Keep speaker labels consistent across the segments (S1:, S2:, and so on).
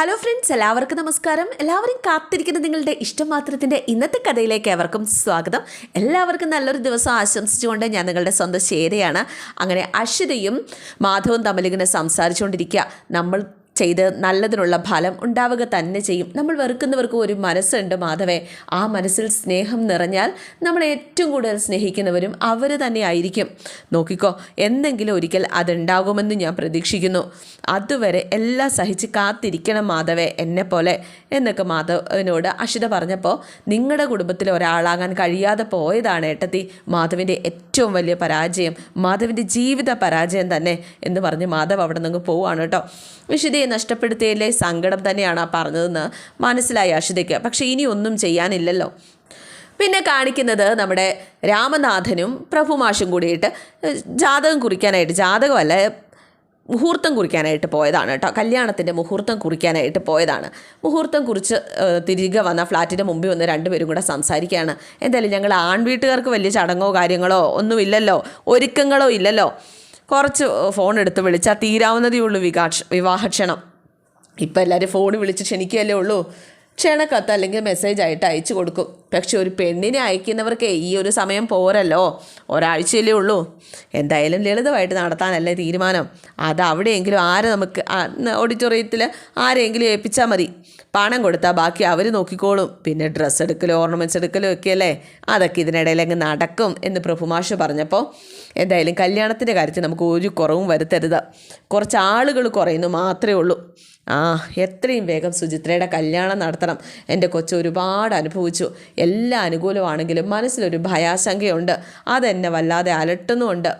S1: Hello friends എല്ലാവർക്കും നമസ്കാരം. എല്ലാവരും കാത്തിരിക്കുന്ന നിങ്ങളുടെ ഇഷ്ടം മാത്രത്തിന്റെ ഇന്നത്തെ കഥയിലേക്ക് ഏവർക്കും സ്വാഗതം. എല്ലാവർക്കും നല്ലൊരു ദിവസം ആശംസിച്ചുകൊണ്ട് ഞാൻ നിങ്ങളുടെ സ്വന്തം ശേരയാണ് അങ്ങനെ അശ്വതയും മാധവും തമ്മിലിങ്ങനെ സംസാരിച്ചുകൊണ്ടിരിക്കുക. നമ്മൾ ചെയ്ത് നല്ലതിനുള്ള ഫലം ഉണ്ടാവുക തന്നെ ചെയ്യും. നമ്മൾ വെറുക്കുന്നവർക്ക് ഒരു മനസ്സുണ്ട് മാധവേ. ആ മനസ്സിൽ സ്നേഹം നിറഞ്ഞാൽ നമ്മൾ ഏറ്റവും കൂടുതൽ സ്നേഹിക്കുന്നവരും അവർ തന്നെ ആയിരിക്കും. നോക്കിക്കോ എന്തെങ്കിലും ഒരിക്കൽ അതുണ്ടാകുമെന്ന് ഞാൻ പ്രതീക്ഷിക്കുന്നു. അതുവരെ എല്ലാം സഹിച്ച് കാത്തിരിക്കണം മാധവേ എന്നെ പോലെ എന്നൊക്കെ മാധവനോട് അഷിത പറഞ്ഞപ്പോൾ നിങ്ങളുടെ കുടുംബത്തിൽ ഒരാളാകാൻ കഴിയാതെ പോയതാണ് ഏട്ടത്തി. മാധവിന്റെ ഏറ്റവും വലിയ പരാജയം മാധവിന്റെ ജീവിത പരാജയം തന്നെ എന്ന് പറഞ്ഞ് മാധവ് അവിടെ നിന്ന് പോവുകയാണ് കേട്ടോ. വിശുദ്ധയെ നഷ്ടപ്പെടുത്തിയതിലെ സങ്കടം തന്നെയാണ് പറഞ്ഞതെന്ന് മനസ്സിലായി അഷിതയ്ക്ക് പക്ഷേ ഇനി ഒന്നും ചെയ്യാനില്ലല്ലോ. പിന്നെ കാണിക്കുന്നത് നമ്മുടെ രാമനാഥനും പ്രഭുമാഷും കൂടിയിട്ട് ജാതകം കുറിക്കാനായിട്ട് ജാതകമല്ല മുഹൂർത്തം കുറിക്കാനായിട്ട് പോയതാണ് കേട്ടോ. കല്യാണത്തിന്റെ മുഹൂർത്തം കുറിക്കാനായിട്ട് പോയതാണ്. മുഹൂർത്തം കുറിച്ച് തിരികെ വന്ന ഫ്ലാറ്റിന്റെ മുമ്പിൽ വന്ന് രണ്ടുപേരും കൂടെ സംസാരിക്കുകയാണ്. എന്തായാലും ഞങ്ങൾ ആൺവീട്ടുകാർക്ക് വലിയ ചടങ്ങോ കാര്യങ്ങളോ ഒന്നുമില്ലല്ലോ. ഒരുക്കങ്ങളോ ഇല്ലല്ലോ. കുറച്ച് ഫോൺ എടുത്ത് വിളിച്ചാൽ തീരാവുന്നതേ ഉള്ളൂ വികാക്ഷ വിവാഹക്ഷണം. ഇപ്പം എല്ലാവരും ഫോൺ വിളിച്ച് ക്ഷണിക്കുകയല്ലേ ഉള്ളൂ. ക്ഷണക്കത്ത് അല്ലെങ്കിൽ മെസ്സേജ് ആയിട്ട് അയച്ചു കൊടുക്കും. പക്ഷെ ഒരു പെണ്ണിനെ അയക്കുന്നവർക്ക് ഈ ഒരു സമയം പോരല്ലോ. ഒരാഴ്ചയല്ലേ ഉള്ളൂ. എന്തായാലും ലളിതമായിട്ട് നടത്താനല്ലേ തീരുമാനം. അത് അവിടെയെങ്കിലും ആരെ നമുക്ക് ഓഡിറ്റോറിയത്തിൽ ആരെങ്കിലും ഏൽപ്പിച്ചാൽ മതി. പണം കൊടുത്താൽ ബാക്കി അവർ നോക്കിക്കോളും. പിന്നെ ഡ്രസ്സ് എടുക്കലോ ഓർണമെന്റ്സ് എടുക്കലോ ഒക്കെ അല്ലേ? അതൊക്കെ ഇതിനിടയിൽ അങ്ങ് നടക്കും എന്ന് പ്രഭുമാഷ് പറഞ്ഞപ്പോൾ എന്തായാലും കല്യാണത്തിന്റെ കാര്യത്തിൽ നമുക്ക് ഒരു കുറവും വരുത്തരുത്. കുറച്ച് ആളുകൾ കുറയുന്നു മാത്രമേ ഉള്ളൂ. ആ എത്രയും വേഗം സുചിത്രയുടെ കല്യാണം നടത്തണം. എന്റെ കൊച്ചു ഒരുപാട് അനുഭവിച്ചു. എല്ലാ അനുകൂലമാണെങ്കിലും മനസ്സിലൊരു ഭയാശങ്കയുണ്ട്. അതെന്നെ വല്ലാതെ അലട്ടുന്നുമുണ്ട്.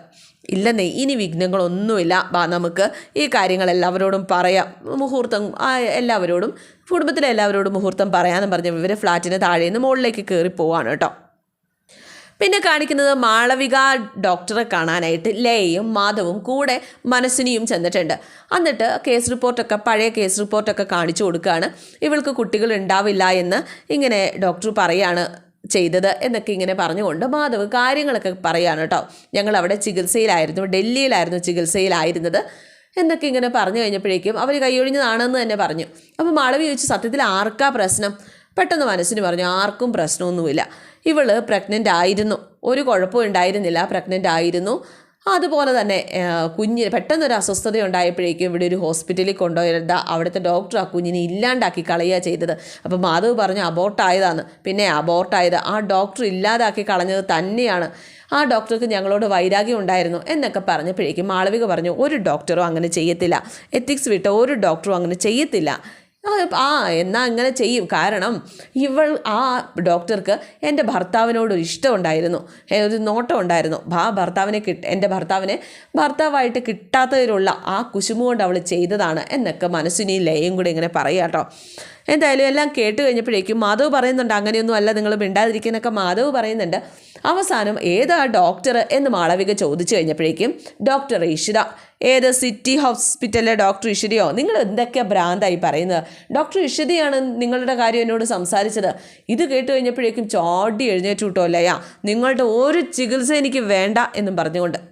S1: ഇല്ലെന്നേ ഇനി വിഘ്നങ്ങളൊന്നുമില്ല. ബാ നമുക്ക് ഈ കാര്യങ്ങൾ എല്ലാവരോടും പറയാം. മുഹൂർത്തം എല്ലാവരോടും കുടുംബത്തിലെ എല്ലാവരോടും മുഹൂർത്തം പറയാമെന്ന് പറഞ്ഞ് ഇവർ ഫ്ലാറ്റിന് താഴേന്ന് മുകളിലേക്ക് കയറി പോവാണ് കേട്ടോ. പിന്നെ കാണിക്കുന്നത് മാളവിക ഡോക്ടറെ കാണാനായിട്ട് ലയയും മാധവും കൂടെ മനസ്സിനിയും ചെന്നിട്ടുണ്ട്. എന്നിട്ട് കേസ് റിപ്പോർട്ടൊക്കെ പഴയ കേസ് റിപ്പോർട്ടൊക്കെ കാണിച്ചു കൊടുക്കുകയാണ്. ഇവൾക്ക് കുട്ടികൾ ഉണ്ടാവില്ല എന്ന് ഇങ്ങനെ ഡോക്ടർ പറയാണ് ചെയ്തത് എന്നൊക്കെ ഇങ്ങനെ പറഞ്ഞുകൊണ്ട് മാധവ് കാര്യങ്ങളൊക്കെ പറയാണ് കേട്ടോ. ഞങ്ങൾ അവിടെ ചികിത്സയിലായിരുന്നു ഡൽഹിയിലായിരുന്നു ചികിത്സയിലായിരുന്നത് എന്നൊക്കെ ഇങ്ങനെ പറഞ്ഞു കഴിഞ്ഞപ്പോഴേക്കും അവർ കൈയൊഴിഞ്ഞതാണെന്ന് തന്നെ പറഞ്ഞു. അപ്പോൾ മാളവി ചോദിച്ചു സത്യത്തിൽ ആർക്കാ പ്രശ്നം? പെട്ടെന്ന് മനസ്സിന് പറഞ്ഞു ആർക്കും പ്രശ്നമൊന്നുമില്ല. ഇവൾ പ്രഗ്നന്റ് ആയിരുന്നു. ഒരു കുഴപ്പവും ഉണ്ടായിരുന്നില്ല പ്രഗ്നന്റ് ആയിരുന്നു. അതുപോലെ തന്നെ കുഞ്ഞ് പെട്ടെന്നൊരു അസ്വസ്ഥത ഉണ്ടായപ്പോഴേക്കും ഇവിടെ ഒരു ഹോസ്പിറ്റലിൽ കൊണ്ടുപോയത് അവിടുത്തെ ഡോക്ടർ ആ കുഞ്ഞിനെ ഇല്ലാണ്ടാക്കി കളയുക ചെയ്തത്. അപ്പോൾ മാധവ് പറഞ്ഞു അബോർട്ടായതാണ് പിന്നെ അബോർട്ടായത് ആ ഡോക്ടർ ഇല്ലാതാക്കി കളഞ്ഞത് തന്നെയാണ്. ആ ഡോക്ടർക്ക് ഞങ്ങളോട് വൈരാഗ്യം ഉണ്ടായിരുന്നു എന്നൊക്കെ പറഞ്ഞപ്പോഴേക്കും മാളവിക പറഞ്ഞു ഒരു ഡോക്ടറും അങ്ങനെ ചെയ്യത്തില്ല. എത്തിക്സ് വിട്ട ഒരു ഡോക്ടറും അങ്ങനെ ചെയ്യത്തില്ല. ആ, എന്നാൽ അങ്ങനെ ചെയ്യും. കാരണം ഇവൾ ആ ഡോക്ടർക്ക് എന്റെ ഭർത്താവിനോട് ഒരു ഇഷ്ടമുണ്ടായിരുന്നു ഒരു നോട്ടം ഉണ്ടായിരുന്നു. ആ ഭർത്താവിനെ കിട്ട എന്റെ ഭർത്താവിനെ ഭർത്താവായിട്ട് കിട്ടാത്തതിലുള്ള ആ കുശുമ കൊണ്ട് അവൾ ചെയ്തതാണ് എന്നൊക്കെ മനസ്സിനി ലയും കൂടി ഇങ്ങനെ പറയുക കേട്ടോ. എന്തായാലും എല്ലാം കേട്ട് കഴിഞ്ഞപ്പോഴേക്കും മാധവ് പറയുന്നുണ്ട് അങ്ങനെയൊന്നും അല്ല നിങ്ങൾ മിണ്ടാതിരിക്കുന്നൊക്കെ മാധവ് പറയുന്നുണ്ട്. അവസാനം ഏതാ ഡോക്ടർ എന്ന് മാളവിക ചോദിച്ചു കഴിഞ്ഞപ്പോഴേക്കും ഡോക്ടർ ഈശ്വര. ഏത് സിറ്റി ഹോസ്പിറ്റലിലെ ഡോക്ടർ ഇഷിതയോ നിങ്ങൾ എന്തൊക്കെ ഭ്രാന്തായി പറയുന്നത്? ഡോക്ടർ ഇഷിതയാണ് നിങ്ങളുടെ കാര്യം എന്നോട് സംസാരിച്ചത്. ഇത് കേട്ട് കഴിഞ്ഞപ്പോഴേക്കും ചോടി എഴുന്നേറ്റ് വിട്ടോ ലയ. നിങ്ങളുടെ ഒരു ചികിത്സ എനിക്ക് വേണ്ട എന്നും പറഞ്ഞുകൊണ്ട്.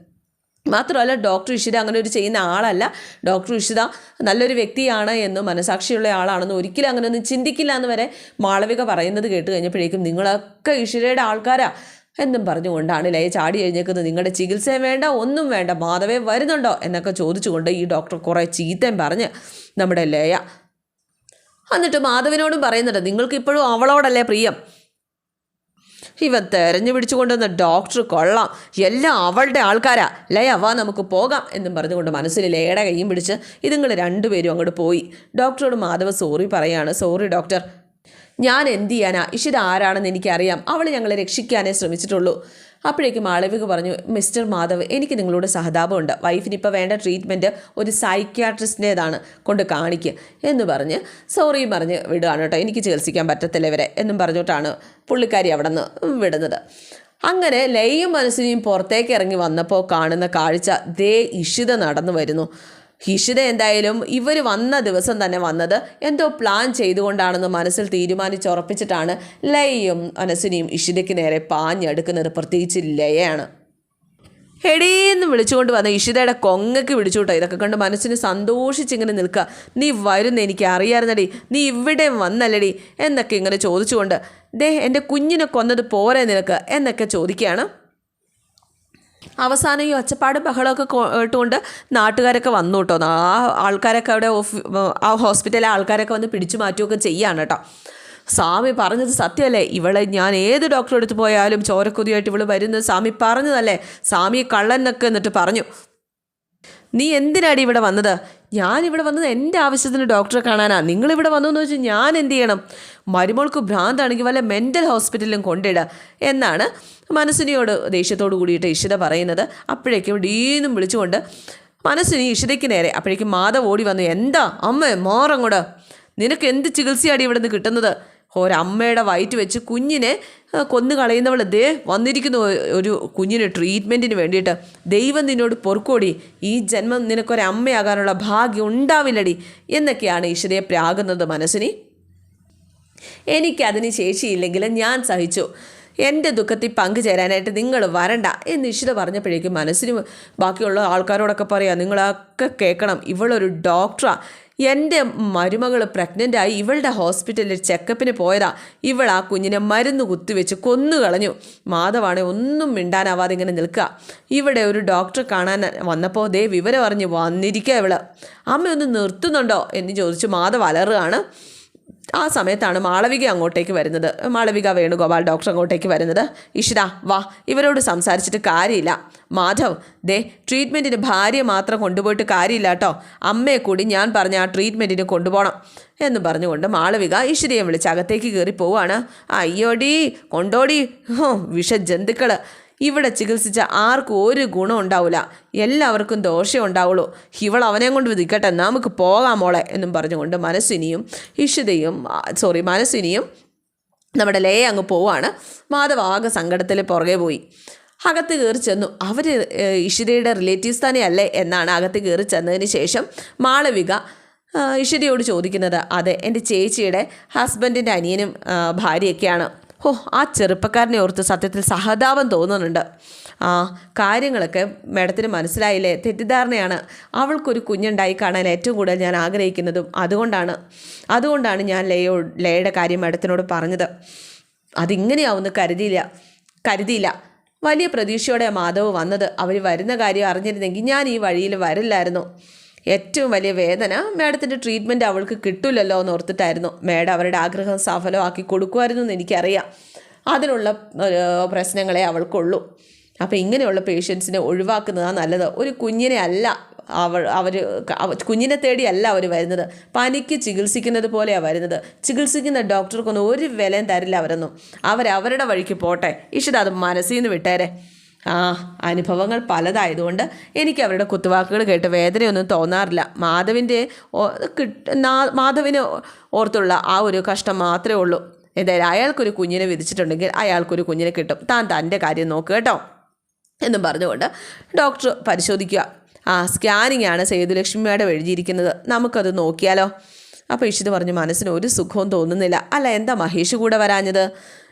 S1: മാത്രമല്ല ഡോക്ടർ ഇഷിത അങ്ങനെ ഒരു ചെയ്യുന്ന ആളല്ല. ഡോക്ടർ ഇഷിത നല്ലൊരു വ്യക്തിയാണ് എന്നും മനസാക്ഷിയുള്ള ആളാണെന്നും ഒരിക്കലും അങ്ങനെയൊന്നും ചിന്തിക്കില്ല എന്ന് വരെ മാളവിക പറയുന്നത് കേട്ട് കഴിഞ്ഞപ്പോഴേക്കും നിങ്ങളൊക്കെ ഇഷിതയുടെ ആൾക്കാരാ. എന്നും പറഞ്ഞുകൊണ്ടാണ് ലയ ചാടി കഴിഞ്ഞേക്കുന്നത് നിങ്ങളുടെ ചികിത്സ വേണ്ട ഒന്നും വേണ്ട മാധവേ വരുന്നുണ്ടോ? എന്നൊക്കെ ചോദിച്ചുകൊണ്ട് ഈ ഡോക്ടർ കുറേ ചീത്തയും പറഞ്ഞ് നമ്മുടെ ലയ. എന്നിട്ട് മാധവനോടും പറയുന്നുണ്ട് നിങ്ങൾക്ക് ഇപ്പോഴും അവളോടല്ലേ പ്രിയം? ഇവൻ തെരഞ്ഞു പിടിച്ചു കൊണ്ടുവന്ന ഡോക്ടർ കൊള്ളാം. എല്ലാം അവളുടെ ആൾക്കാരാ. ലയ വാ നമുക്ക് പോകാം എന്നും പറഞ്ഞുകൊണ്ട് മനസ്സിൽ ലയയുടെ കൈയും പിടിച്ച് ഇതുങ്ങൾ രണ്ടുപേരും അങ്ങോട്ട് പോയി. ഡോക്ടറോട് മാധവ സോറി പറയാണ്. സോറി ഡോക്ടർ ഞാൻ എന്ത് ചെയ്യാനാ? ഇഷിത ആരാണെന്ന് എനിക്കറിയാം. അവൾ ഞങ്ങളെ രക്ഷിക്കാനേ ശ്രമിച്ചിട്ടുള്ളൂ. അപ്പോഴേക്കും മാളവിക പറഞ്ഞു മിസ്റ്റർ മാധവ് എനിക്ക് നിങ്ങളോട് സഹതാപമുണ്ട്. വൈഫിന് ഇപ്പോൾ വേണ്ട ട്രീറ്റ്മെന്റ് ഒരു സൈക്യാട്രിസ്റ്റിന്റേതാണ് കൊണ്ട് കാണിക്കുക എന്ന് പറഞ്ഞ് സോറിയും പറഞ്ഞ് വിടുകയാണ് കേട്ടോ. എനിക്ക് ചികിത്സിക്കാൻ പറ്റത്തില്ല ഇവരെ എന്നും പറഞ്ഞിട്ടാണ് പുള്ളിക്കാരി അവിടെ നിന്ന് വിടുന്നത്. അങ്ങനെ ലയും മനസ്സിനെയും പുറത്തേക്ക് ഇറങ്ങി വന്നപ്പോൾ കാണുന്ന കാഴ്ച ദേ ഇഷിത നടന്നു വരുന്നു. ഇഷിത എന്തായാലും ഇവർ വന്ന ദിവസം തന്നെ വന്നത് എന്തോ പ്ലാൻ ചെയ്തുകൊണ്ടാണെന്ന് മനസ്സിൽ തീരുമാനിച്ചുറപ്പിച്ചിട്ടാണ് ലയയും അനസിനിയും ഇഷിതയ്ക്ക് നേരെ പാഞ്ഞെടുക്കുന്നത്. പ്രത്യേകിച്ച് ലയയാണ്. എടീന്ന് വിളിച്ചുകൊണ്ട് വന്ന ഇഷിതയുടെ കൊങ്ങക്ക് വിളിച്ചുകൊട്ടോ കേട്ടോ ഇതൊക്കെ കണ്ട് മനസ്സിന് സന്തോഷിച്ചിങ്ങനെ നിൽക്കുക. നീ വരുന്ന എനിക്ക് അറിയാറുന്നടി നീ ഇവിടെ വന്നല്ലടി എന്നൊക്കെ ഇങ്ങനെ ചോദിച്ചുകൊണ്ട് ദേ എന്റെ കുഞ്ഞിനെ കൊന്നത് പോരെ നിനക്ക് എന്നൊക്കെ ചോദിക്കുകയാണ്. അവസാനം ഈ ഒച്ചപ്പാടും ബഹളമൊക്കെ കേട്ടുകൊണ്ട് നാട്ടുകാരൊക്കെ വന്നു കേട്ടോ ആ ആൾക്കാരൊക്കെ അവിടെ ആ ഹോസ്പിറ്റലിലെ ആൾക്കാരൊക്കെ വന്ന് പിടിച്ചു മാറ്റുകയൊക്കെ ചെയ്യാണ് കേട്ടോ. സ്വാമി പറഞ്ഞത് സത്യമല്ലേ? ഇവളെ ഞാൻ ഏത് ഡോക്ടറെ അടുത്ത് പോയാലും ചോരക്കുതിയായിട്ട് ഇവൾ വരുന്നത് സ്വാമി പറഞ്ഞതല്ലേ? സ്വാമി കള്ളനൊക്കെ എന്നിട്ട് പറഞ്ഞു. നീ എന്തിനാടി ഇവിടെ വന്നത്? ഞാൻ ഇവിടെ വന്നത് എന്റെ ആവശ്യത്തിന് ഡോക്ടറെ കാണാനാ. നിങ്ങളിവിടെ വന്നു എന്ന് വെച്ചാൽ ഞാൻ എന്ത് ചെയ്യണം? മരുമോൾക്ക് ഭ്രാന്താണെങ്കിൽ വല്ല മെന്റൽ ഹോസ്പിറ്റലിലും കൊണ്ടിടുക എന്നാണ് മനസ്സിനിയോട് ദേഷ്യത്തോട് കൂടിയിട്ട് ഇഷിത പറയുന്നത്. അപ്പോഴേക്കും ഡീന്നും വിളിച്ചുകൊണ്ട് മനസ്സിനി ഇഷിതയ്ക്ക് നേരെ അപ്പോഴേക്കും മാധവ് ഓടി വന്നു. എന്താ? അമ്മ മാറങ്ങോട്. നിനക്ക് എന്ത് ചികിത്സയാണ് ഇവിടെ നിന്ന് കിട്ടുന്നത്? ഒരമ്മയുടെ വയറ്റ് വെച്ച് കുഞ്ഞിനെ കൊന്നു കളയുന്നവൾ ദേ വന്നിരിക്കുന്നു. ഒരു കുഞ്ഞിന് ട്രീറ്റ്മെന്റിന് വേണ്ടിയിട്ട്. ദൈവം നിന്നോട് പൊറുക്കോടി. ഈ ജന്മം നിനക്കൊരമ്മയാകാനുള്ള ഭാഗ്യം ഉണ്ടാവില്ലടി എന്നൊക്കെയാണ് ഈശ്വരയെ പ്രാകുന്നത് മനസ്സിന്. എനിക്കതിന് ശേഷിയില്ലെങ്കിലും ഞാൻ സഹിച്ചു. എന്റെ ദുഃഖത്തിൽ പങ്കുചേരാനായിട്ട് നിങ്ങൾ വരണ്ട എന്ന് ഇഷിത പറഞ്ഞപ്പോഴേക്കും മനസ്സിന് ബാക്കിയുള്ള ആൾക്കാരോടൊക്കെ പറയാം നിങ്ങളൊക്കെ കേൾക്കണം ഇവളൊരു ഡോക്ടറാണ് എന്റെ മരുമകൾ പ്രഗ്നന്റായി ഇവളുടെ ഹോസ്പിറ്റലിൽ ചെക്കപ്പിന് പോയതാ. ഇവൾ ആ കുഞ്ഞിനെ മരുന്ന് കുത്തിവെച്ച് കൊന്നു കളഞ്ഞു മാധവാണെ ഒന്നും മിണ്ടാനാവാതെ ഇങ്ങനെ നിൽക്കുക. ഇവിടെ ഒരു ഡോക്ടറെ കാണാൻ വന്നപ്പോൾ ദേ വിവരം അറിഞ്ഞ് വന്നിരിക്കുക ഇവൾ. അമ്മ ഒന്ന് നിർത്തുന്നുണ്ടോ? എന്ന് ചോദിച്ചു. മാധവ് അലറുകയാണ്. ആ സമയത്താണ് മാളവിക അങ്ങോട്ടേക്ക് വരുന്നത്. മാളവിക വേണുഗോപാൽ ഡോക്ടർ അങ്ങോട്ടേക്ക് വരുന്നത്. ഇഷിത വാ ഇവരോട് സംസാരിച്ചിട്ട് കാര്യമില്ല. മാധവ് ദേ ട്രീറ്റ്മെന്റിന് ഭാര്യ മാത്രം കൊണ്ടുപോയിട്ട് കാര്യമില്ല കേട്ടോ അമ്മയെ കൂടി ഞാൻ പറഞ്ഞ ആ ട്രീറ്റ്മെന്റിന് കൊണ്ടുപോകണം എന്ന് പറഞ്ഞുകൊണ്ട് മാളവിക ഇഷിതയെ വിളിച്ച് അകത്തേക്ക് കയറി പോവുകയാണ്. അയ്യോടി കൊണ്ടോടി ഹോ വിഷജന്തുക്കൾ ഇവിടെ ചികിത്സിച്ച ആർക്കും ഒരു ഗുണം ഉണ്ടാവില്ല എല്ലാവർക്കും ദോഷം ഉണ്ടാവുള്ളൂ. ഇവൾ അവനെ കൊണ്ട് വിധിക്കട്ടെ നമുക്ക് പോകാം മോളെ എന്നും പറഞ്ഞുകൊണ്ട് മനസ്സിനിയും ഇഷിതയും സോറി മനസ്സിനിയും നമ്മുടെ ലേ അങ്ങ് പോവാണ്. മാധവ് ആകെ സങ്കടത്തിൽ പുറകെ പോയി. അകത്ത് കയറി ചെന്നു. അവർ ഇഷിതയുടെ റിലേറ്റീവ്സ് തന്നെയല്ലേ എന്നാണ് അകത്ത് കയറി ചെന്നതിന് ശേഷം മാളവിക ഇഷിതയോട് ചോദിക്കുന്നത് അതെ എന്റെ ചേച്ചിയുടെ ഹസ്ബൻഡിന്റെ അനിയനും ഭാര്യയൊക്കെയാണ്. ഓ ആ ചെറുപ്പക്കാരനെ ഓർത്ത് സത്യത്തിൽ സഹതാപം തോന്നുന്നുണ്ട്. ആ കാര്യങ്ങളൊക്കെ മേഡത്തിന് മനസ്സിലായില്ലേ? തെറ്റിദ്ധാരണയാണ്. അവൾക്കൊരു കുഞ്ഞുണ്ടായി കാണാൻ ഏറ്റവും കൂടുതൽ ഞാൻ ആഗ്രഹിക്കുന്നതും അതുകൊണ്ടാണ്. അതുകൊണ്ടാണ് ഞാൻ ലയോ ലയയുടെ കാര്യം മേഡത്തിനോട് പറഞ്ഞത്. അതിങ്ങനെയാവുമെന്ന് കരുതിയില്ല. കരുതിയില്ല. വലിയ പ്രതീക്ഷയോടെ മാധവ് വന്നത്. അവർ വരുന്ന കാര്യം അറിഞ്ഞിരുന്നെങ്കിൽ ഞാൻ ഈ വഴിയിൽ വരില്ലായിരുന്നു. ഏറ്റവും വലിയ വേദന മാഡത്തിന്റെ ട്രീറ്റ്മെന്റ് അവൾക്ക് കിട്ടില്ലല്ലോ എന്ന് ഓർത്തിട്ടായിരുന്നു. മാഡം അവരുടെ ആഗ്രഹം സഫലമാക്കി കൊടുക്കുമായിരുന്നു എന്ന് എനിക്കറിയാം. അതിനുള്ള പ്രശ്നങ്ങളെ അവൾക്കുള്ളൂ. അപ്പോൾ ഇങ്ങനെയുള്ള പേഷ്യൻസിനെ ഒഴിവാക്കുന്നതാണ് നല്ലത്. ഒരു കുഞ്ഞിനെ അല്ല അവൾ അവർ കുഞ്ഞിനെ തേടിയല്ല അവർ വരുന്നത്. പനിക്ക് ചികിത്സിക്കുന്നത് പോലെയാണ് വരുന്നത്. ചികിത്സിക്കുന്ന ഡോക്ടർക്കൊന്നും ഒരു വിലയും തരില്ല അവരൊന്നും. അവരവരുടെ വഴിക്ക് പോട്ടെ. ഇഷിത അത് മനസ്സിൽ നിന്ന് വിട്ടേരെ. ആ അനുഭവങ്ങൾ പലതായതുകൊണ്ട് എനിക്ക് അവരുടെ കുത്തുവാക്കുകൾ കേട്ട് വേദനയൊന്നും തോന്നാറില്ല. മാധവിന്റെ കിട്ട- മാധവിന് ഓർത്തുള്ള ആ ഒരു കഷ്ടം മാത്രമേ ഉള്ളൂ. എന്തായാലും അയാൾക്കൊരു കുഞ്ഞിനെ വിധിച്ചിട്ടുണ്ടെങ്കിൽ അയാൾക്കൊരു കുഞ്ഞിനെ കിട്ടും. താൻ തന്റെ കാര്യം നോക്കുക കേട്ടോ. എന്നും പറഞ്ഞുകൊണ്ട് ഡോക്ടർ പരിശോധിക്കുക. ആ സ്കാനിങ് ആണ് സേതുലക്ഷ്മിയുടെ എഴുതിയിരിക്കുന്നത് നമുക്കത് നോക്കിയാലോ? അപ്പോൾ ഇഷിത് പറഞ്ഞു മനസ്സിന് ഒരു സുഖവും തോന്നുന്നില്ല. അല്ല എന്താ മഹേഷ് കൂടെ വരാഞ്ഞത്?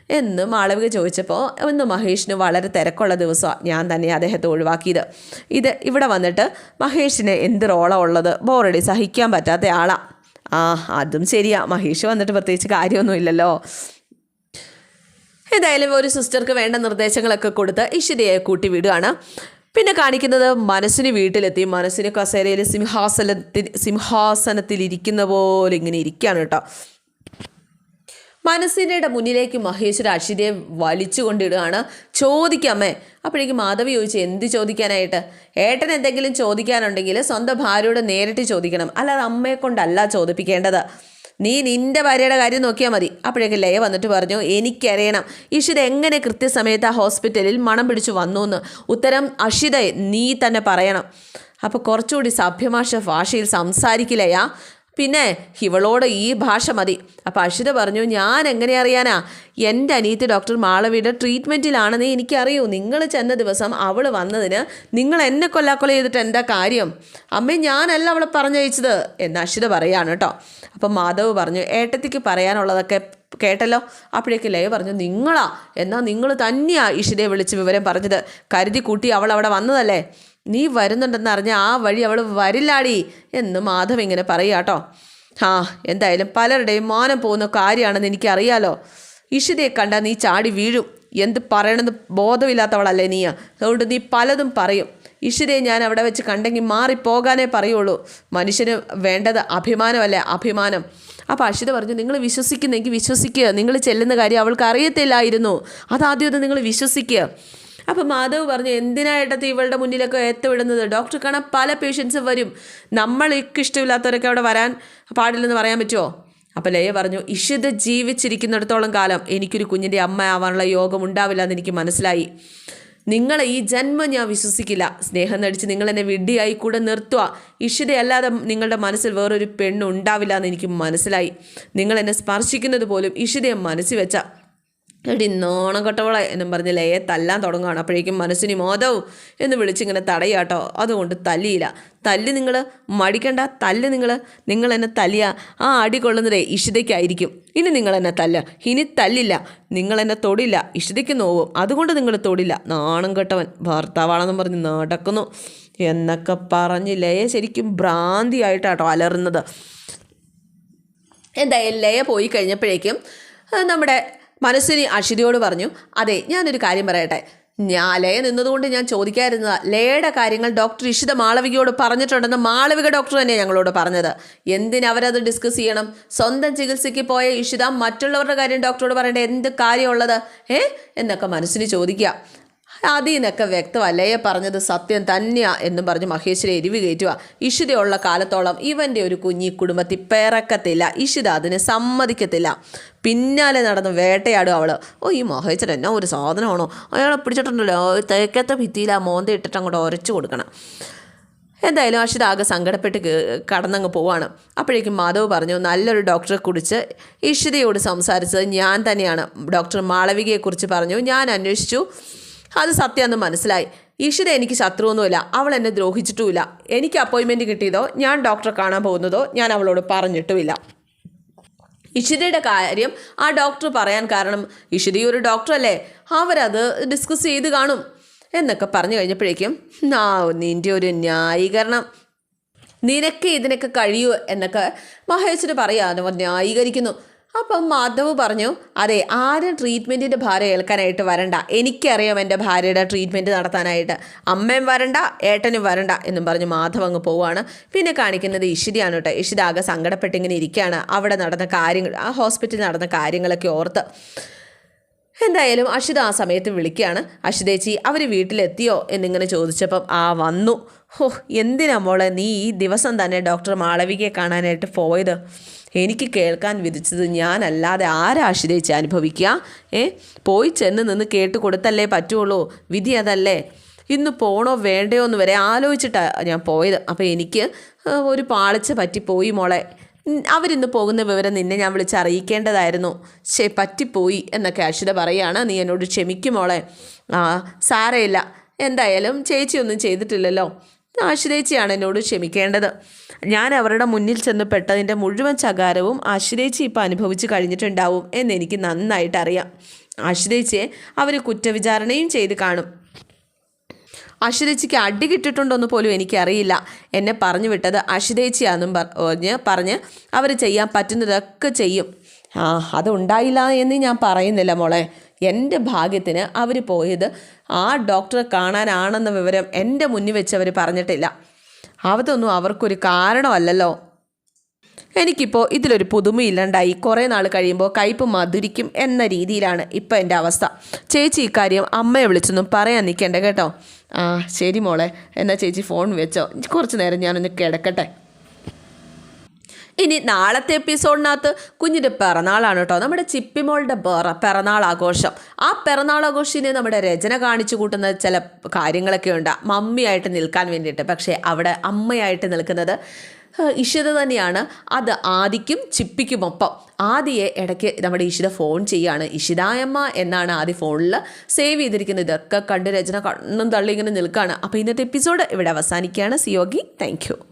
S1: എന്ന് മാളവിക ചോദിച്ചപ്പോൾ ഒന്ന് മഹേഷിന് വളരെ തിരക്കുള്ള ദിവസമാണ് ഞാൻ തന്നെ അദ്ദേഹത്തെ ഒഴിവാക്കിയത്. ഇത് ഇവിടെ വന്നിട്ട് മഹേഷിന് എന്ത് റോളാണ് ഉള്ളത്? ബോറടി സഹിക്കാൻ പറ്റാത്ത ആളാ. ആ അതും ശരിയാ. മഹേഷ് വന്നിട്ട് പ്രത്യേകിച്ച് കാര്യമൊന്നുമില്ലല്ലോ ഏതായാലും ഒരു സിസ്റ്റർക്ക് വേണ്ട നിർദ്ദേശങ്ങളൊക്കെ കൊടുത്ത് ഇഷിതയെ കൂട്ടി വിടുകയാണ് പിന്നെ കാണിക്കുന്നത് മനസ്സിന് വീട്ടിലെത്തി. മനസ്സിന് കസേരയിൽ സിംഹാസനത്തിൽ ഇരിക്കുന്ന പോലെ ഇങ്ങനെ ഇരിക്കുകയാണ് കേട്ടോ. മനസ്സിന്റെ മുന്നിലേക്ക് മഹേശ്വര അഷിതയെ വലിച്ചു കൊണ്ടിടുകയാണ് ചോദിക്കാമേ അപ്പോഴേക്കും മാധവി ചോദിച്ചു എന്ത് ചോദിക്കാനായിട്ട്? ഏട്ടൻ എന്തെങ്കിലും ചോദിക്കാനുണ്ടെങ്കിൽ സ്വന്തം ഭാര്യയോട് നേരിട്ട് ചോദിക്കണം. അല്ലാതെ അമ്മയെ കൊണ്ടല്ല ചോദിപ്പിക്കേണ്ടത്. നീ നിന്റെ ഭാര്യയുടെ കാര്യം നോക്കിയാൽ മതി. അപ്പോഴേക്കും ലയ വന്നിട്ട് പറഞ്ഞു എനിക്കറിയണം. ഇഷിത എങ്ങനെ കൃത്യസമയത്ത് ആ ഹോസ്പിറ്റലിൽ മണം പിടിച്ചു വന്നു എന്ന് ഉത്തരം അഷിത നീ തന്നെ പറയണം. അപ്പോൾ കുറച്ചുകൂടി സഭ്യമാഷ ഭാഷയിൽ സംസാരിക്കില്ലയാ പിന്നെ ഇവളോട് ഈ ഭാഷ മതി. അപ്പോൾ അഷിത പറഞ്ഞു ഞാൻ എങ്ങനെ അറിയാനാ? എന്റെ അനിയത്തി ഡോക്ടർ മാളവിയുടെ ട്രീറ്റ്മെന്റിലാണെന്ന് എനിക്കറിയൂ. നിങ്ങൾ ചെന്ന ദിവസം അവൾ വന്നതിന് നിങ്ങൾ എന്നെ കൊല്ലാക്കൊല ചെയ്തിട്ട് എന്താ കാര്യം? അമ്മ ഞാനല്ല അവളെ പറഞ്ഞയച്ചത്. എന്ന് അഷിത പറയാണ് കേട്ടോ. അപ്പം മാധവ് പറഞ്ഞു ഏട്ടത്തിക്ക് പറയാനുള്ളതൊക്കെ കേട്ടല്ലോ? അപ്പോഴേക്ക് ലയ പറഞ്ഞു നിങ്ങളാ. എന്നാൽ നിങ്ങൾ തന്നെയാ ഇഷിതയെ വിളിച്ച് വിവരം പറഞ്ഞത്. കരുതി കൂട്ടി അവൾ അവിടെ വന്നതല്ലേ? നീ വരുന്നുണ്ടെന്ന് അറിഞ്ഞ ആ വഴി അവൾ വരില്ലാടി എന്ന് മാധവ് ഇങ്ങനെ പറയാട്ടോ ആ എന്തായാലും പലരുടെയും മാനം പോകുന്ന കാര്യമാണെന്ന് എനിക്കറിയാലോ. ഇഷിതയെ കണ്ടാൽ നീ ചാടി വീഴും. എന്ത് പറയണമെന്ന് ബോധമില്ലാത്തവളല്ലേ നീ അതുകൊണ്ട് നീ പലതും പറയും. ഇഷിതയെ ഞാൻ അവിടെ വെച്ച് കണ്ടെങ്കിൽ മാറിപ്പോകാനേ പറയുള്ളൂ. മനുഷ്യന് വേണ്ടത് അഭിമാനമല്ലേ അഭിമാനം. അപ്പോൾ അഷിത പറഞ്ഞു നിങ്ങൾ വിശ്വസിക്കുന്നെങ്കിൽ വിശ്വസിക്കുക നിങ്ങൾ ചെല്ലുന്ന കാര്യം അവൾക്ക് അറിയത്തില്ലായിരുന്നു. അതാദ്യം ഒന്ന് നിങ്ങൾ വിശ്വസിക്കുക അപ്പം മാധവ് പറഞ്ഞു എന്തിനായിട്ടത് ഇവളുടെ മുന്നിലൊക്കെ എത്തുവിടുന്നത് ഡോക്ടർ കാണാൻ പല പേഷ്യൻസും വരും. നമ്മൾക്ക് ഇഷ്ടമില്ലാത്തവരൊക്കെ അവിടെ വരാൻ പാടില്ലെന്ന് പറയാൻ പറ്റുമോ അപ്പോൾ ലയ പറഞ്ഞു ഇഷിത ജീവിച്ചിരിക്കുന്നിടത്തോളം കാലം എനിക്കൊരു കുഞ്ഞിന്റെ അമ്മ ആവാനുള്ള യോഗം ഉണ്ടാവില്ല എന്ന് എനിക്ക് മനസ്സിലായി. നിങ്ങളെ ഈ ജന്മം ഞാൻ വിശ്വസിക്കില്ല. സ്നേഹം നടിച്ച് നിങ്ങൾ എന്നെ വിഡ്ഢിയായി കൂടെ നിർത്തുക ഇഷിതയല്ലാതെ നിങ്ങളുടെ മനസ്സിൽ വേറൊരു പെണ്ണ് ഉണ്ടാവില്ല എന്ന് എനിക്ക് മനസ്സിലായി. നിങ്ങൾ എന്നെ സ്പർശിക്കുന്നത് പോലും ഇഷിതയെ മനസ്സിൽ വെച്ച. എടി നോണം കെട്ടവളെ എന്നും പറഞ്ഞ് ലയെ തല്ലാൻ തുടങ്ങുകയാണ് അപ്പോഴേക്കും മനസ്സിന് മോദവും എന്ന് വിളിച്ചിങ്ങനെ തടയാട്ടോ അതുകൊണ്ട് തല്ലിയില്ല. തല്ലി നിങ്ങൾ മടിക്കണ്ട. തല്ല് നിങ്ങൾ നിങ്ങൾ എന്നെ തല്ലിയ ആ അടി കൊള്ളുന്നതേ ഇഷിതയ്ക്കായിരിക്കും. ഇനി നിങ്ങൾ എന്നെ തല്ല. ഇനി തല്ലില്ല. നിങ്ങൾ എന്നെ തൊടില്ല. ഇഷിതയ്ക്ക് നോവും. അതുകൊണ്ട് നിങ്ങൾ തൊടില്ല. നാണം കെട്ടവൻ ഭർത്താവാണെന്നും പറഞ്ഞ് നടക്കുന്നു. എന്നൊക്കെ പറഞ്ഞ് ലയ ശരിക്കും ഭ്രാന്തിയായിട്ടാട്ടോ അലറുന്നത്. എന്തായാലും ലയ പോയി കഴിഞ്ഞപ്പോഴേക്കും നമ്മുടെ മനസ്സിനി അഷിതയോട് പറഞ്ഞു അതെ ഞാനൊരു കാര്യം പറയട്ടെ. ഞാൻ ലയ നിന്നതുകൊണ്ട് ഞാൻ ചോദിക്കാതിരുന്നതാ. ലയയുടെ കാര്യങ്ങൾ ഡോക്ടർ ഇഷിത മാളവികയോട് പറഞ്ഞിട്ടുണ്ടെന്ന് മാളവിക ഡോക്ടർ തന്നെയാണ് ഞങ്ങളോട് പറഞ്ഞത്. എന്തിനവരത് ഡിസ്കസ് ചെയ്യണം? സ്വന്തം ചികിത്സയ്ക്ക് പോയ ഇഷിത മറ്റുള്ളവരുടെ കാര്യം ഡോക്ടറോട് പറയേണ്ട എന്ത് കാര്യമുള്ളത്? ഏ? എന്നൊക്കെ മനസ്സിന് ചോദിക്കുക. അതിൽ നിന്നൊക്കെ വ്യക്തമല്ലയെ പറഞ്ഞത് സത്യം തന്നെയാ എന്നും പറഞ്ഞ് മഹേശ്വരി എരിവ് കയറ്റുക. ഇഷിതയുള്ള കാലത്തോളം ഇവന്റെ ഒരു കുഞ്ഞി കുടുംബത്തിൽ പിറക്കത്തില്ല. ഇഷിത അതിന് സമ്മതിക്കത്തില്ല. പിന്നാലെ നടന്ന് വേട്ടയാടും അവൾ ഓ ഈ മഹേശ്വരൻ എന്നാ ഒരു സാധനമാണോ? അയാളെ പിടിച്ചിട്ടുണ്ടല്ലോ. തേക്കത്തെ ഭിത്തിയിൽ ആ മോന്ത ഇട്ടിട്ട് അങ്ങോട്ട് ഉരച്ചു കൊടുക്കണം. എന്തായാലും അഷിത ആകെ സങ്കടപ്പെട്ട് കടന്നങ്ങ് പോവാണ്. അപ്പോഴേക്കും മാധവ് പറഞ്ഞു നല്ലൊരു ഡോക്ടറെ കുറിച്ച് ഇഷിതയോട് സംസാരിച്ചത് ഞാൻ തന്നെയാണ്. ഡോക്ടർ മാളവികയെക്കുറിച്ച് പറഞ്ഞു. ഞാൻ അന്വേഷിച്ചു. അത് സത്യമെന്ന് മനസ്സിലായി. ഈശ്വര എനിക്ക് ശത്രുവൊന്നുമില്ല. അവൾ എന്നെ ദ്രോഹിച്ചിട്ടുമില്ല. എനിക്ക് അപ്പോയിൻമെന്റ് കിട്ടിയതോ ഞാൻ ഡോക്ടറെ കാണാൻ പോകുന്നതോ ഞാൻ അവളോട് പറഞ്ഞിട്ടുമില്ല. ഇഷിതയുടെ കാര്യം ആ ഡോക്ടർ പറയാൻ കാരണം ഇഷിത ഒരു ഡോക്ടറല്ലേ അവരത് ഡിസ്കസ് ചെയ്ത് കാണും. എന്നൊക്കെ പറഞ്ഞു കഴിഞ്ഞപ്പോഴേക്കും ആ നിന്റെ ഒരു ന്യായീകരണം. നിനക്ക് ഇതിനൊക്കെ കഴിയൂ എന്നൊക്കെ മഹേശ്വര് പറയാതെ ന്യായീകരിക്കുന്നു. അപ്പം മാധവ് പറഞ്ഞു അതെ ആരും ട്രീറ്റ്മെന്റിന്റെ ഭാരം ഏൽക്കാനായിട്ട് വരണ്ട. എനിക്കറിയാം എന്റെ ഭാര്യയുടെ ട്രീറ്റ്മെന്റ് നടത്താനായിട്ട്. അമ്മയും വരണ്ട ഏട്ടനും വരണ്ട എന്നും പറഞ്ഞ് മാധവ് അങ്ങ് പോവാണ്. പിന്നെ കാണിക്കുന്നത് ഇഷിതയാണ് കേട്ടോ. ഇഷിത ആകെ സങ്കടപ്പെട്ടിങ്ങനെ ഇരിക്കുകയാണ് അവിടെ നടന്ന കാര്യങ്ങൾ ആ ഹോസ്പിറ്റലിൽ നടന്ന കാര്യങ്ങളൊക്കെ ഓർത്ത്. എന്തായാലും അഷിത ആ സമയത്ത് വിളിക്കുകയാണ് അഷിതേച്ചി അവർ വീട്ടിലെത്തിയോ? എന്നിങ്ങനെ ചോദിച്ചപ്പം ആ വന്നു. ഹോ എന്തിനാ മോളെ നീ ഈ ദിവസം തന്നെ ഡോക്ടർ മാളവികയെ കാണാനായിട്ട് പോയത്? എനിക്ക് കേൾക്കാൻ വിധിച്ചത് ഞാനല്ലാതെ ആരാശ്രയിച്ച് അനുഭവിക്കുക? ഏ? പോയി ചെന്ന് നിന്ന് കേട്ട് കൊടുത്തല്ലേ പറ്റുള്ളൂ. വിധി അതല്ലേ? ഇന്ന് പോണോ വേണ്ടയോ എന്ന് വരെ ആലോചിച്ചിട്ടാണ് ഞാൻ പോയത്. അപ്പോൾ എനിക്ക് ഒരു പാളിച്ച പറ്റിപ്പോയി മോളെ. അവരിന്ന് പോകുന്ന വിവരം നിന്നെ ഞാൻ വിളിച്ച് അറിയിക്കേണ്ടതായിരുന്നു. ശേ പറ്റിപ്പോയി എന്നൊക്കെ അക്ഷിത പറയാണ്. നീ എന്നോട് ക്ഷമിക്കുമോളെ ആ സാരയില്ല. എന്തായാലും ചേച്ചി ഒന്നും ചെയ്തിട്ടില്ലല്ലോ. ആശുരേച്ചിയാണ് എന്നോട് ക്ഷമിക്കേണ്ടത്. ഞാൻ അവരുടെ മുന്നിൽ ചെന്ന് പെട്ടതിന്റെ മുഴുവൻ ചകാരവും ആശ്രയിച്ച് ഇപ്പം അനുഭവിച്ച് കഴിഞ്ഞിട്ടുണ്ടാവും എന്നെനിക്ക് നന്നായിട്ട് അറിയാം. അവർ കുറ്റവിചാരണയും ചെയ്ത് കാണും. അഷിതേച്ചിക്ക് അടി കിട്ടിയിട്ടുണ്ടോന്ന് പോലും എനിക്കറിയില്ല. എന്നെ പറഞ്ഞു വിട്ടത് അഷിതേച്ചിയാണെന്നും പറഞ്ഞ് പറഞ്ഞ് അവർ ചെയ്യാൻ പറ്റുന്നതൊക്കെ ചെയ്യും. ആ അതുണ്ടായില്ല എന്ന് ഞാൻ പറയുന്നില്ല മോളെ. എന്റെ ഭാഗ്യത്തിന് അവർ പോയത് ആ ഡോക്ടറെ കാണാനാണെന്ന വിവരം എന്റെ മുന്നിൽ വെച്ച് അവർ പറഞ്ഞിട്ടില്ല. അതൊന്നും അവർക്കൊരു കാരണമല്ലല്ലോ. എനിക്കിപ്പോൾ ഇതിലൊരു പുതുമയില്ലാണ്ടായി. കുറേ നാൾ കഴിയുമ്പോൾ കയ്പ് മധുരിക്കും എന്ന രീതിയിലാണ് ഇപ്പം എന്റെ അവസ്ഥ. ചേച്ചി ഇക്കാര്യം അമ്മയെ വിളിച്ചൊന്നും പറയാൻ നിൽക്കേണ്ട കേട്ടോ. ആ ശരി മോളെ. എന്നാൽ ചേച്ചി ഫോൺ വെച്ചോ. കുറച്ച് നേരം ഞാനൊന്ന് കിടക്കട്ടെ. ഇനി നാളത്തെ എപ്പിസോഡിനകത്ത് കുഞ്ഞിന്റെ പിറന്നാളാണ് കേട്ടോ. നമ്മുടെ ചിപ്പിമോളുടെ പിറ പിറന്നാൾ ആഘോഷം ആ പിറന്നാൾ ആഘോഷിനെ നമ്മുടെ രചന കാണിച്ചു കൂട്ടുന്ന ചില കാര്യങ്ങളൊക്കെ ഉണ്ട്. മമ്മിയായിട്ട് നിൽക്കാൻ വേണ്ടിയിട്ട്. പക്ഷേ അവിടെ അമ്മയായിട്ട് നിൽക്കുന്നത് ഇഷിത തന്നെയാണ്. അത് ആദിക്കും ചിപ്പിക്കുമൊപ്പം. ആദിയെ ഇടയ്ക്ക് നമ്മുടെ ഇഷിത ഫോൺ ചെയ്യാണ്. ഇഷിതായമ്മ എന്നാണ് ആദ്യ ഫോണിൽ സേവ് ചെയ്തിരിക്കുന്നത്. ഇതൊക്കെ കണ്ട് രചന കണ്ണും തള്ളി ഇങ്ങനെ നിൽക്കുകയാണ് അപ്പോൾ ഇന്നത്തെ എപ്പിസോഡ് ഇവിടെ അവസാനിക്കുകയാണ്. സിയോഗി താങ്ക്